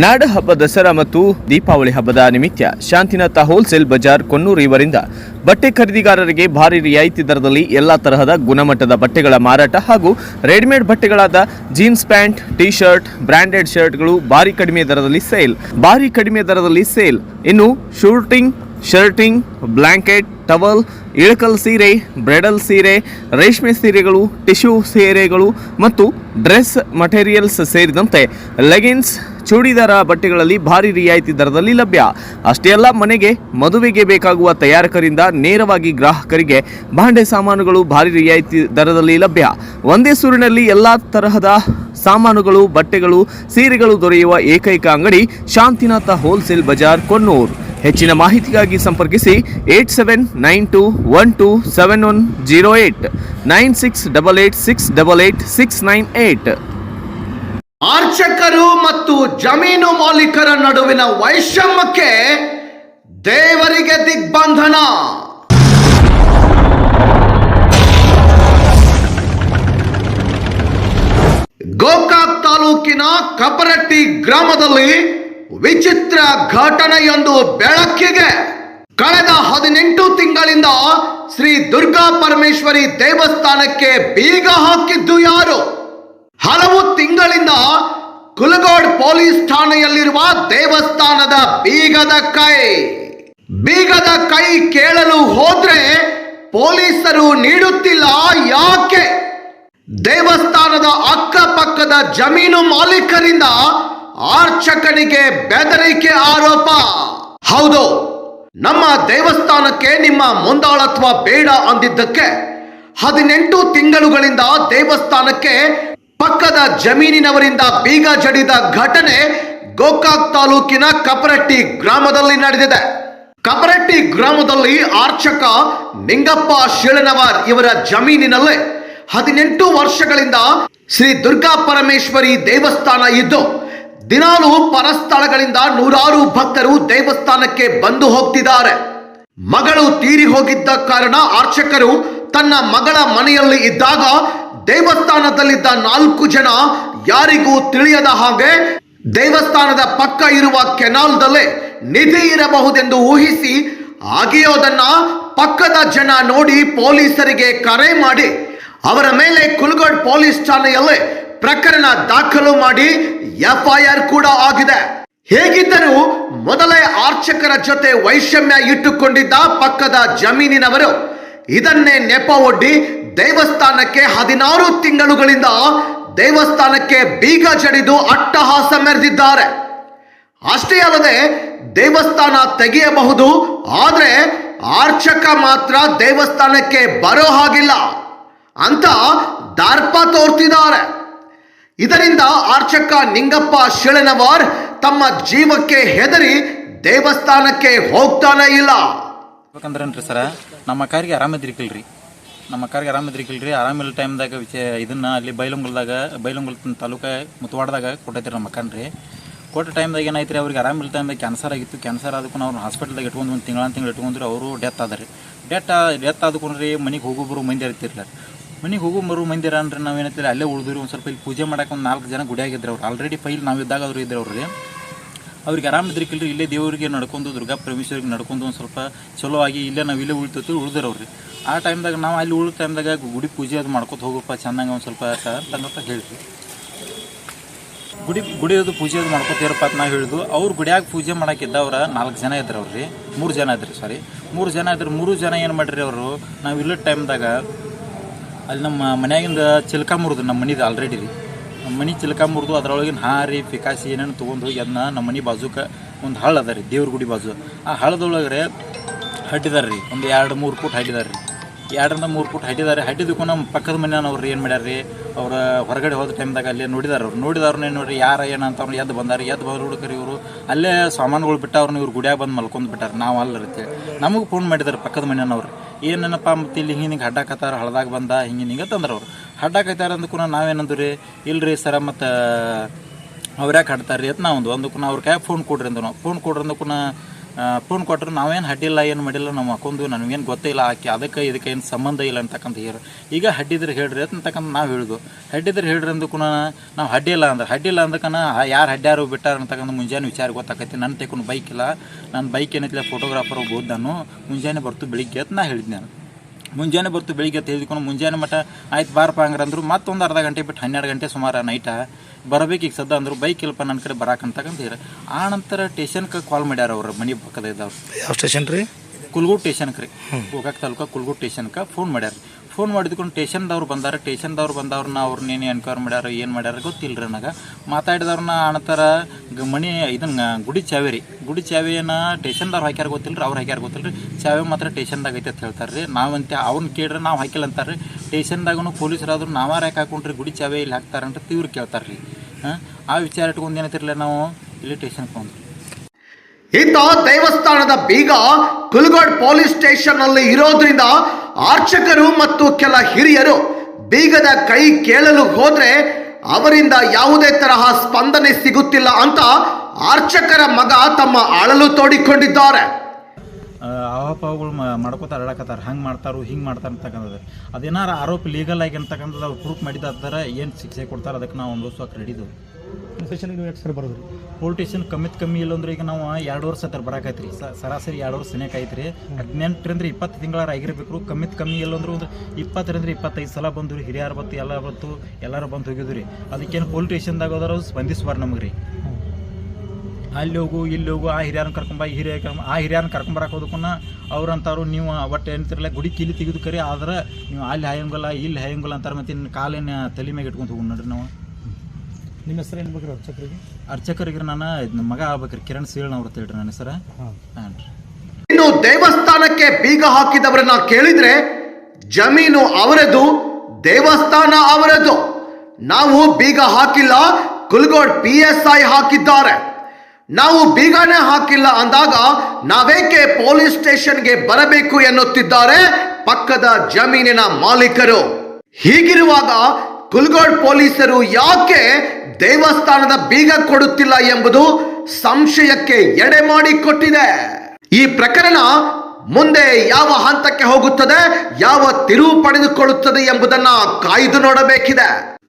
ನಾಡ ಹಬ್ಬ ದಸರಾ ಮತ್ತು ದೀಪಾವಳಿ ಹಬ್ಬದ ನಿಮಿತ್ತ ಶಾಂತಿನಾಥ ಹೋಲ್ಸೇಲ್ ಬಜಾರ್ ಕೊನ್ನೂರು ಇವರಿಂದ ಬಟ್ಟೆ ಖರೀದಿಗಾರರಿಗೆ ಭಾರಿ ರಿಯಾಯಿತಿ ದರದಲ್ಲಿ ಎಲ್ಲ ತರಹದ ಗುಣಮಟ್ಟದ ಬಟ್ಟೆಗಳ ಮಾರಾಟ ಹಾಗೂ readymade ಬಟ್ಟೆಗಳಾದ jeans pant T shirt branded ಶರ್ಟ್ಗಳು ಭಾರಿ ಕಡಿಮೆ ದರದಲ್ಲಿ ಸೇಲ್. ಭಾರಿ ಕಡಿಮೆ ದರದಲ್ಲಿ ಸೇಲ್. ಇನ್ನು suiting, shirting blanket towel, Ilkal ಸೀರೆ, ಬ್ರೆಡಲ್ ಸೀರೆ, ರೇಷ್ಮೆ ಸೀರೆಗಳು, ಟಿಶ್ಯೂ ಸೀರೆಗಳು ಮತ್ತು ಡ್ರೆಸ್ ಮಟೀರಿಯಲ್ಸ್ ಸೇರಿದಂತೆ ಲೆಗಿನ್ಸ್ ಚೂಡಿದಾರ ಬಟ್ಟೆಗಳಲ್ಲಿ ಭಾರಿ ರಿಯಾಯಿತಿ ದರದಲ್ಲಿ ಲಭ್ಯ. ಅಷ್ಟೇ ಅಲ್ಲ, ಮನೆಗೆ ಮದುವೆಗೆ ಬೇಕಾಗುವ ತಯಾರಕರಿಂದ ನೇರವಾಗಿ ಗ್ರಾಹಕರಿಗೆ ಭಾಂಡೆ ಸಾಮಾನುಗಳು ಭಾರಿ ರಿಯಾಯಿತಿ ದರದಲ್ಲಿ ಲಭ್ಯ. ಒಂದೇ ಸೂರಿನಲ್ಲಿ ಎಲ್ಲ ತರಹದ ಸಾಮಾನುಗಳು, ಬಟ್ಟೆಗಳು, ಸೀರೆಗಳು ದೊರೆಯುವ ಏಕೈಕ ಅಂಗಡಿ ಶಾಂತಿನಾಥ ಹೋಲ್ಸೇಲ್ ಬಜಾರ್, ಕೊನ್ನೂರು. ಹೆಚ್ಚಿನ ಮಾಹಿತಿಗಾಗಿ ಸಂಪರ್ಕಿಸಿ eight seven nine two one two seven one zero eight, nine six double eight six double eight six nine eight. ಅರ್ಚಕರು ಮತ್ತು ಜಮೀನು ಮಾಲೀಕರ ನಡುವಿನ ವೈಷಮ್ಯಕ್ಕೆ ದೇವರಿಗೆ ದಿಗ್ಬಂಧನ. ಗೋಕಾಕ್ ತಾಲೂಕಿನ ಕಪರಟ್ಟಿ ಗ್ರಾಮದಲ್ಲಿ ವಿಚಿತ್ರ ಘಟನೆಯೊಂದು ಬೆಳಕಿಗೆ ಕಳೆದ ಹದಿನೆಂಟು ತಿಂಗಳಿಂದ ಶ್ರೀ ದುರ್ಗಾ ಪರಮೇಶ್ವರಿ ದೇವಸ್ಥಾನಕ್ಕೆ ಬೀಗ ಹಾಕಿದ್ದು ಯಾರು? ಕುಲಗೋಡ್ ಪೊಲೀಸ್ ಠಾಣೆಯಲ್ಲಿರುವ ದೇವಸ್ಥಾನದ ಬೀಗದ ಕೈ. ಬೀಗದ ಕೈ ಕೇಳಲು ಹೋದ್ರೆ ಪೊಲೀಸರು ನೀಡುತ್ತಿಲ್ಲ ಯಾಕೆ? ದೇವಸ್ಥಾನದ ಅಕ್ಕಪಕ್ಕದ ಜಮೀನು ಮಾಲೀಕರಿಂದ ಆರ್ಚಕನಿಗೆ ಬೆದರಿಕೆ ಆರೋಪ. ಹೌದು, ನಮ್ಮ ದೇವಸ್ಥಾನಕ್ಕೆ ನಿಮ್ಮ ಮುಂದಾಳತ್ವ ಬೇಡ ಅಂದಿದ್ದಕ್ಕೆ ಹದಿನೆಂಟು ತಿಂಗಳುಗಳಿಂದ ದೇವಸ್ಥಾನಕ್ಕೆ ಪಕ್ಕದ ಜಮೀನಿನವರಿಂದ ಬೀಗ ಜಡಿದ ಘಟನೆ ಗೋಕಾಕ್ ತಾಲೂಕಿನ ಕಪರಟ್ಟಿ ಗ್ರಾಮದಲ್ಲಿ ನಡೆದಿದೆ. ಕಪರಟ್ಟಿ ಗ್ರಾಮದಲ್ಲಿ ಆರ್ಚಕ ನಿಂಗಪ್ಪ ಶಿಳನವರ್ ಇವರ ಜಮೀನಿನಲ್ಲೇ ಹದಿನೆಂಟು ವರ್ಷಗಳಿಂದ ಶ್ರೀ ದುರ್ಗಾ ಪರಮೇಶ್ವರಿ ದೇವಸ್ಥಾನ ಇದ್ದು, ದಿನಾಲು ಪರಸ್ಥಳಗಳಿಂದ ನೂರಾರು ಭಕ್ತರು ದೇವಸ್ಥಾನಕ್ಕೆ ಬಂದು ಹೋಗ್ತಿದ್ದಾರೆ. ಮಗಳು ತೀರಿ ಹೋಗಿದ್ದ ಕಾರಣ ಆರ್ಚಕರು ತನ್ನ ಮಗಳ ಮನೆಯಲ್ಲಿ ಇದ್ದಾಗ ದೇವಸ್ಥಾನದಲ್ಲಿದ್ದ ನಾಲ್ಕು ಜನ ಯಾರಿಗೂ ತಿಳಿಯದ ಹಾಗೆ ದೇವಸ್ಥಾನದ ಪಕ್ಕ ಇರುವ ಕೆನಾಲ್ದಲ್ಲೇ ನಿಧಿ ಇರಬಹುದೆಂದು ಊಹಿಸಿ ಆಗಿಯೋದನ್ನ ಪಕ್ಕದ ಜನ ನೋಡಿ ಪೊಲೀಸರಿಗೆ ಕರೆ ಮಾಡಿ ಅವರ ಮೇಲೆ ಕುಲ್ಗಡ್ ಪೊಲೀಸ್ ಠಾಣೆಯಲ್ಲೇ ಪ್ರಕರಣ ದಾಖಲು ಮಾಡಿ ಎಫ್ಐಆರ್ ಕೂಡ ಆಗಿದೆ. ಹೇಗಿದ್ದರೂ ಮೊದಲೇ ಆರ್ಚಕರ ಜೊತೆ ವೈಷಮ್ಯ ಇಟ್ಟುಕೊಂಡಿದ್ದ ಪಕ್ಕದ ಜಮೀನಿನವರು ಇದನ್ನೇ ನೆಪ ಒಡ್ಡಿ ದೇವಸ್ಥಾನಕ್ಕೆ ಹದಿನಾರು ತಿಂಗಳುಗಳಿಂದ ದೇವಸ್ಥಾನಕ್ಕೆ ಬೀಗ ಜಡಿದು ಅಟ್ಟಹಾಸ ಮೆರೆದಿದ್ದಾರೆ. ಅಷ್ಟೇ ಅಲ್ಲದೆ ದೇವಸ್ಥಾನ ತೆಗೆಯಬಹುದು, ಆದರೆ ಆರ್ಚಕ ಮಾತ್ರ ದೇವಸ್ಥಾನಕ್ಕೆ ಬರೋ ಹಾಗಿಲ್ಲ ಅಂತ ದರ್ಪ ತೋರ್ತಿದ್ದಾರೆ. ಇದರಿಂದ ಆರ್ಚಕ ನಿಂಗಪ್ಪ ಶಿಳನವಾರ್ ತಮ್ಮ ಜೀವಕ್ಕೆ ಹೆದರಿ ದೇವಸ್ಥಾನಕ್ಕೆ ಹೋಗ್ತಾನೆ ಇಲ್ಲ. ಸರ, ನಮ್ಮ ಕಾರಿಗೆ ಆರಾಮಿದ್ರಿಕಿಲ್ರಿ ನಮ್ಮ ಕಾರಿಗೆ ಆರಾಮಿದ್ರಿಕಿಲ್ರಿ ಆರಾಮಿಲ್ಲ ಟೈಮ್ದಾಗ ವಿಚೆ ಇದನ್ನ ಅಲ್ಲಿ ಬೈಲುಂಗಲ್ದಾಗ, ಬೈಲುಂಗಲ್ ತಾಲೂಕ ಮುತವಾಡದಾಗ ಕೊಟ್ಟೈತಿ ನಮ್ಮ ಮಕ್ಕನ್ರಿ ಕೊಟ್ಟ ಟೈಮ್ದಾಗ ಏನಾಯ್ತು ರೀ ಅವ್ರಿಗೆ ಆರಾಮಿಲ್ಲ ಟೈಮ್ದಾಗ ಕ್ಯಾನ್ಸರ್ ಆಗಿತ್ತು. ಕ್ಯಾನ್ಸರ್ ಆದಕ್ಕೂ ಅವ್ರು ಹಾಸ್ಪಿಟಲ್ದಾಗ ಇಟ್ಕೊಂಡು ಒಂದು ತಿಂಗಳ, ತಿಂಗಳು ಇಟ್ಕೊಂಡ್ರೆ ಅವರು ಡೆತ್ ಆದ್ರಿ. ಡೆತ್ ಡೆತ್ ಆದ್ಕೊಂಡ್ರಿ ಮನೆಗೆ ಹೋಗೋ ಮಂದಿ ಇರ್ತಿರ್ಲ ಮನೆಗೆ ಹೋಗೋ ಬರೋ ಮಂದಿ ಅಂದ್ರೆ ನಾವು ಅಲ್ಲೇ ಉಳಿದ್ರಿ ಒಂದು ಸ್ವಲ್ಪ ಇಲ್ಲಿ ಪೂಜೆ ಮಾಡೋಕೆ ಒಂದು ನಾಲ್ಕು ಜನ ಗುಡಿಯಾಗಿದ್ರು ಅವ್ರು. ಆಲ್ರೆಡಿ ಫೈಲ್ ನಾವು ಇದ್ದಾಗ ಅವ್ರು ಇದ್ರು ಅವ್ರಿಗೆ ಅವ್ರಿಗೆ ಆರಾಮಿದ್ರಿಕಿಲ್ರಿ ಇಲ್ಲೇ ದೇವರಿಗೆ ನಡ್ಕೊಂಡು, ದುರ್ಗಾ ಪರಮೇಶ್ವರಿಗೆ ನಡ್ಕೊಂಡು ಒಂದು ಸ್ವಲ್ಪ ಚಲೋ ಆಗಿ ಇಲ್ಲೇ ನಾವು ಇಲ್ಲೇ ಉಳಿತೈತಿ ಉಳಿದ್ರವ್ರಿ ಆ ಟೈಮ್ದಾಗ ನಾವು ಅಲ್ಲಿ ಉಳಿದ ಟೈಮ್ದಾಗ ಗುಡಿ ಪೂಜೆ ಅದು ಮಾಡ್ಕೊತ ಹೋಗಪ್ಪ ಚೆನ್ನಾಗಿ ಒಂದು ಸ್ವಲ್ಪ ಅಂತ ಹೇಳಿದ್ವಿ ಗುಡಿ ಗುಡಿ ಅದು ಪೂಜೆ ಅದು ಮಾಡ್ಕೊತೀರಪ್ಪ ಅಂತ ನಾವು ಹೇಳಿದ್ವು ಅವ್ರು ಗುಡಿಯಾಗ ಪೂಜೆ ಮಾಡೋಕ್ಕಿದ್ದವ್ರ ನಾಲ್ಕು ಜನ ಇದ್ರು ಅವ್ರಿ ಮೂರು ಜನ ಇದ್ರಿ ಸಾರಿ ಮೂರು ಜನ ಇದ್ರು ಮೂರು ಜನ ಏನು ಮಾಡಿರಿ ಅವರು, ನಾವು ಇಲ್ಲದ ಟೈಮ್ದಾಗ ಅಲ್ಲಿ ನಮ್ಮ ಮನೆಯಾಗಿಂದ ಚಿಲ್ಕ ಮುರಿದು, ನಮ್ಮ ಮನಿದು ಆಲ್ರೆಡಿ ರೀ. ನಮ್ಮ ಮನೆ ಚಿಲ್ಕ ಮುರಿದು ಅದರೊಳಗಿನ ಹಾರಿ ಪಿಕಾಸಿ ಏನೇನು ತೊಗೊಂಡು ಹೋಗಿ ಅದನ್ನ ನಮ್ಮ ಮನೆ ಬಾಜುಕ ಒಂದು ಹಳ್ಳ ಅದ ರೀ, ದೇವ್ರ ಗುಡಿ ಬಾಜು. ಆ ಹಳ್ಳದೊಳಗ್ರೆ ಹಟ್ಟಿದಾರೆ ರೀ, ಒಂದು ಎರಡು ಮೂರು ಫುಟ್ ಹಟ್ಟಿದಾರೆ ರೀ. ಎರಡರಿಂದ ಮೂರು ಫುಟ್ ಹಟ್ಟಿದ್ದಾರೆ ಹಟ್ಟಿದಕ್ಕೂ ನಮ್ಮ ಪಕ್ಕದ ಮನೆಯವ್ರು ಏನು ಮಾಡ್ಯಾರ ರೀ, ಅವ್ರ ಹೊರಗಡೆ ಹೋದ ಟೈಮ್ದಾಗ ಅಲ್ಲಿ ನೋಡಿದಾರೆ ಅವ್ರು. ನೋಡಿದವ್ರನ್ನ ನೋಡ್ರಿ ಯಾರ ಏನಂತ ಅವ್ರು ಎದ್ದು ಬಂದಾರ, ಎದ್ದು ಬಂದು ಹುಡುಕರಿ ಇವರು. ಅಲ್ಲೇ ಸಾಮಾನುಗಳು ಬಿಟ್ಟವ್ರನ್ನ ಇವ್ರು ಗುಡಿಯಾಗ ಬಂದು ಮಲ್ಕೊಂಡು ಬಿಟ್ಟಾರೆ. ನಾವು ಅಲ್ಲ ಅಂತೇಳಿ ನಮಗೆ ಫೋನ್ ಮಾಡಿದಾರೆ ಪಕ್ಕದ ಮನೆಯವ್ರು. ಏನಪ್ಪ ಮತ್ತೆ ಇಲ್ಲಿ ಹಿಂಗೆ ಹಡ್ಡಾಕತ್ತಾರ ಹಳದಾಗ ಬಂದ, ಹಿಂಗೆ ಹಿಂಗೆ ತಂದ್ರೆ ಅವ್ರು. ಹಡ್ಡಾಕತ್ತಾರ ಅಂದಕ್ಕೂ ನಾವೇನಂದ್ರಿ? ರೀ ಇಲ್ರಿ ಸರ ಮತ್ತು, ಅವ್ರ್ಯಾಕೆ ಹಾಡ್ತಾರೆ ಅಂತ ನಾವು ಒಂದು ಅಂದಕ್ಕೂ ಅವ್ರ ಕ್ಯಾಬ್ ಫೋನ್ ಕೊಡ್ರಿ ಅಂದ್ರು ನಾವು. ಫೋನ್ ಕೊಡ್ರಿ ಅಂದಕ್ಕೂ ಫೋನ್ ಕೊಟ್ಟರು ನಾವೇನು ಹಡ್ಡಿಲ್ಲ, ಏನು ಮಾಡಿಲ್ಲ, ನಮ್ಮ ಅಕ್ಕೊಂದು ನನಗೇನು ಗೊತ್ತಿಲ್ಲ ಆಕೆ ಅದಕ್ಕೆ ಇದಕ್ಕೆ ಏನು ಸಂಬಂಧ ಇಲ್ಲ ಅಂತಕ್ಕಂಥ ಹೇಳಿ ಈಗ ಹಡ್ಡಿದ್ರೆ ಹೇಳ್ರಿ ಅಂತಕ್ಕಂಥ ನಾವು ಹೇಳಿದ್ವು ಹಡ್ಡಿದ್ರೆ ಹೇಳ್ರಿ ಅಂದಕ್ಕೂ ನಾವು ಹಡ್ಡಿಲ್ಲ ಅಂದ್ರೆ ಹಡ್ಡಿಲ್ಲ ಅಂದಕ್ಕನ ಯಾರು ಹಡ್ಡ್ಯಾರು ಬಿಟ್ಟಾರ ಅಂತಕ್ಕಂಥ ಮುಂಜಾನೆ ವಿಚಾರ ಗೊತ್ತಾಕೈತಿ. ನನ್ನ ತೆಕೊಂಡು ಬೈಕ್ ಇಲ್ಲ. ನನ್ನ ಬೈಕ್ ಏನೈತಿಲ್ಲ ಫೋಟೋಗ್ರಾಫರ್ ಹೋಗ್ಬೋದು ನಾನು ಮುಂಜಾನೆ ಬರ್ತು ಬೆಳಿಗ್ಗೆ ಅಂತ ನಾ ಹೇಳಿದ್ದೆ ನಾನು. ಮುಂಜಾನೆ ಬರ್ತು ಬೆಳಿಗ್ಗೆ ಅಂತ ಹೇಳಿದ್ಕೊಂಡು ಮುಂಜಾನೆ ಮಟ್ಟ ಆಯ್ತು ಬಾರಪ್ಪ ಹಂಗ್ರೆ ಅಂದ್ರು ಮತ್ತೊಂದು ಅರ್ಧ ಗಂಟೆ ಬಿಟ್ಟು ಹನ್ನೆರಡು ಗಂಟೆ ಸುಮಾರು ನೈಟ ಬರಬೇಕು ಈಗ ಸದ್ದ ಅಂದ್ರು ಬೈಕ್ ಇಲ್ಲಪ್ಪ ನನ್ನ ಕಡೆ ಬರಾಕಂತಕ್ಕಂತ ಹೇಳಿ ಆ ನಂತರ ಟೇಷನ್ಗೆ ಕಾಲ್ ಮಾಡ್ಯಾರ ಅವ್ರ ಮನೆ ಪಕ್ಕದ ಇದ್ದವ್ರು. ಯಾವ ಸ್ಟೇಷನ್ ರೀ? ಕುಲ್ಗೂಡ್ ಸ್ಟೇಷನ್ಗೆ ರೀ. ಗೋಕಾಕ್ ತಾಲೂಕ ಕುಲ್ಗೂಡ್ ಸ್ಟೇಷನ್ಗೆ ಫೋನ್ ಮಾಡ್ಯಾರ. ಫೋನ್ ಮಾಡಿದ್ಕೊಂಡು ಟೇಷನ್ದವ್ರು ಬಂದಾರ ಟೇಷನ್ದವ್ರು ಬಂದವ್ರನ್ನ ಅವ್ರನ್ನೇನು ಎನ್ಕ್ವೈರ್ ಮಾಡ್ಯಾರ, ಏನು ಮಾಡ್ಯಾರ ಗೊತ್ತಿಲ್ಲ ರೀ ನನಗೆ. ಮಾತಾಡಿದವ್ರನ್ನ ಗ- ಮಣಿ, ಇದನ್ನ ಗುಡಿ ಚಾವೇರಿ. ಗುಡಿ ಚಾವಿಯನ್ನ ಸ್ಟೇಷನ್ದವ್ರು ಹಾಕ್ಯಾರ ಗೊತ್ತಿಲ್ಲ ರೀ ಅವ್ರು ಹಾಕ್ಯಾರ ಗೊತ್ತಿಲ್ಲ ರೀ ಚಾವೆ ಮಾತ್ರ ಟೇಷನ್ದಾಗ ಐತೆ ಅಂತ ಹೇಳ್ತಾರೆ ರೀ ನಾವಂತೆ ಅವ್ನು ಕೇಳ್ರೆ ನಾವು ಹಾಕಿಲ್ಲ ಅಂತಾರೆ ರೀ ಟೇಷನ್ದಾಗೂ ಪೊಲೀಸರಾದ್ರು ನಾವಾರ ಯಾಕೆ ಹಾಕೊಂಡ್ರಿ ಗುಡಿ ಚಾವೆ ಇಲ್ಲಿ ಹಾಕ್ತಾರಂತ ತೀವ್ರ ಕೇಳ್ತಾರೆ ರೀ ಹಾಂ? ಆ ವಿಚಾರ ಇಟ್ಕೊಂಡು ಏನೈತಿರಲ್ಲ ನಾವು? ಇಲ್ಲಿ ಟೇಷನ್ಗೆ ಬಂದ್ರಿ ಇತ್ತ ದೇವಸ್ಥಾನದ ಬೀಗ ಕುಲ್ಗೋಡ್ ಪೊಲೀಸ್ ಸ್ಟೇಷನ್ ಅಲ್ಲಿ ಇರೋದ್ರಿಂದ ಅರ್ಚಕರು ಮತ್ತು ಕೆಲ ಹಿರಿಯರು ಬೀಗದ ಕೈ ಕೇಳಲು ಹೋದ್ರೆ ಅವರಿಂದ ಯಾವುದೇ ತರಹ ಸ್ಪಂದನೆ ಸಿಗುತ್ತಿಲ್ಲ ಅಂತ ಅರ್ಚಕರ ಮಗ ತಮ್ಮ ಅಳಲು ತೋಡಿಕೊಂಡಿದ್ದಾರೆ. ಆರೋಪಗಳು ಮಾಡ್ಕೋತಾರೆ ಅಡಾಕತ್ತಾರ ಹಂಗೆ ಮಾಡ್ತಾರು, ಹಿಂಗೆ ಮಾಡ್ತಾರೆ ಅಂತಕ್ಕಂಥದ್ದು. ಅದೇನಾರ ಆರೋಪ ಲೀಗಲ್ ಆಗಿ ಅಂತಕ್ಕಂಥದ್ದು ಅವ್ರು ಪ್ರೂಫ್ ಮಾಡಿದಾರ ಏನು ಶಿಕ್ಷೆ ಕೊಡ್ತಾರೆ ಅದಕ್ಕೆ ನಾವು ಅನುಭವಿಸೋಕೆ ರೆಡಿದು ಸ್ಟೇಷನ್ಗೆ ನೀವು ಎಷ್ಟು ಸರ್ ಬರೋದು ರೀ. ಕಮ್ಮಿ ಕಮ್ಮಿತ್ ಕಮ್ಮಿ ಇಲ್ಲ ಅಂದ್ರೆ ಈಗ ನಾವು ಎರಡು ವರ್ಷ ಹತ್ರ ಬರಾಕೈತ್ರಿ. ಸರಾಸರಿ ಎರಡು ವರ್ಷ ಸನೇಕ ಐತ್ರಿ ಹದಿನೆಂಟರಿಂದ ಇಪ್ಪತ್ತು ತಿಂಗಳ ಆಗಿರ್ಬೇಕು ಕಮ್ಮಿತ್ ಕಮ್ಮಿ ಇಲ್ಲ ಅಂದ್ರೆ ಒಂದು ಇಪ್ಪತ್ತರಿಂದ ಇಪ್ಪತ್ತೈದು ಸಲ ಬಂದು ರೀ. ಹಿರಿಯರು ಬತ್ತು ಎಲ್ಲ ಬತ್ತು ಎಲ್ಲರೂ ಬಂದು ಹೋಗಿದ್ವಿ ರೀ. ಅದಕ್ಕೇನು ಪೋಲ್ಟೇಷನ್ದಾಗ ಹೋದ್ರೆ ಸ್ಪಂದಿಸ್ಬಾರ ನಮಗೆ ರೀ. ಅಲ್ಲಿ ಹೋಗು ಇಲ್ಲಿ ಹೋಗು ಆ ಹಿರಿಯರನ್ನ ಕರ್ಕೊಂಬ ಈ ಹಿರಿಯ ಕರ್ಕೊಂಬ ಆ ಹಿರಿಯರನ್ನ ಕರ್ಕೊಂಬರಕ್ಕೆ ಹೋದಕ್ಕನ್ನ ಅವ್ರಂತಾರು ನೀವು ಒಟ್ಟು ಏನಂತಿರಲ್ಲ ಗುಡಿ ಕೀಲಿ ತೆಗೆದು ಕರಿ ಆದ್ರೆ ನೀವು ಅಲ್ಲಿ ಹಾಯಂಗಲ್ಲ ಇಲ್ಲಿ ಹಾಯಂಗಲ್ಲ ಅಂತಾರೆ ಮತ್ತೆ ಕಾಲಿನ ತಲೆ ಮ್ಯಾಗ ಇಟ್ಕೊಂಡು ಹೋಗಿ ನೋಡ್ರಿ ನಾವು. ನಿಮ್ಮ ಹೆಸರು ಏನು ಬೇಕು ಅರ್ಚಕರಿಗೆ? ಅರ್ಚಕರಿಗೆ ನಾನು ನಮ್ಮ ಮಗ ಆಗ್ಬೇಕ್ರಿ ಕಿರಣ್ ಸೀಳ್ನ ಅವ್ರ ಹೇಳ್ರಿ ನನ್ನ ಹೆಸರ. ಹಾಂ. ಹಾಂ ರೀ. ಇನ್ನು ದೇವಸ್ಥಾನಕ್ಕೆ ಬೀಗ ಹಾಕಿದವರನ್ನ ಕೇಳಿದ್ರೆ ಜಮೀನು ಅವರದು ದೇವಸ್ಥಾನ ಅವರದು. ನಾವು ಬೀಗ ಹಾಕಿಲ್ಲ ಕುಲ್ಗೋಡ್ ಪಿ ಎಸ್ ಐ ಹಾಕಿದ್ದಾರೆ. ನಾವು ಬೀಗನೇ ಹಾಕಿಲ್ಲ ಅಂದಾಗ ನಾವೇಕೆ ಪೊಲೀಸ್ ಸ್ಟೇಷನ್ಗೆ ಬರಬೇಕು ಎನ್ನುತ್ತಿದ್ದಾರೆ ಪಕ್ಕದ ಜಮೀನಿನ ಮಾಲೀಕರು. ಹೀಗಿರುವಾಗ ಕುಲ್ಗೋಡ್ ಪೊಲೀಸರು ಯಾಕೆ ದೇವಸ್ಥಾನದ ಬೀಗ ಕೊಡುತ್ತಿಲ್ಲ ಎಂಬುದು ಸಂಶಯಕ್ಕೆ ಎಡೆ ಮಾಡಿಕೊಟ್ಟಿದೆ. ಈ ಪ್ರಕರಣ ಮುಂದೆ ಯಾವ ಹಂತಕ್ಕೆ ಹೋಗುತ್ತದೆ, ಯಾವ ತಿರುವು ಪಡೆದುಕೊಳ್ಳುತ್ತದೆ ಎಂಬುದನ್ನು ಕಾಯ್ದು ನೋಡಬೇಕಿದೆ.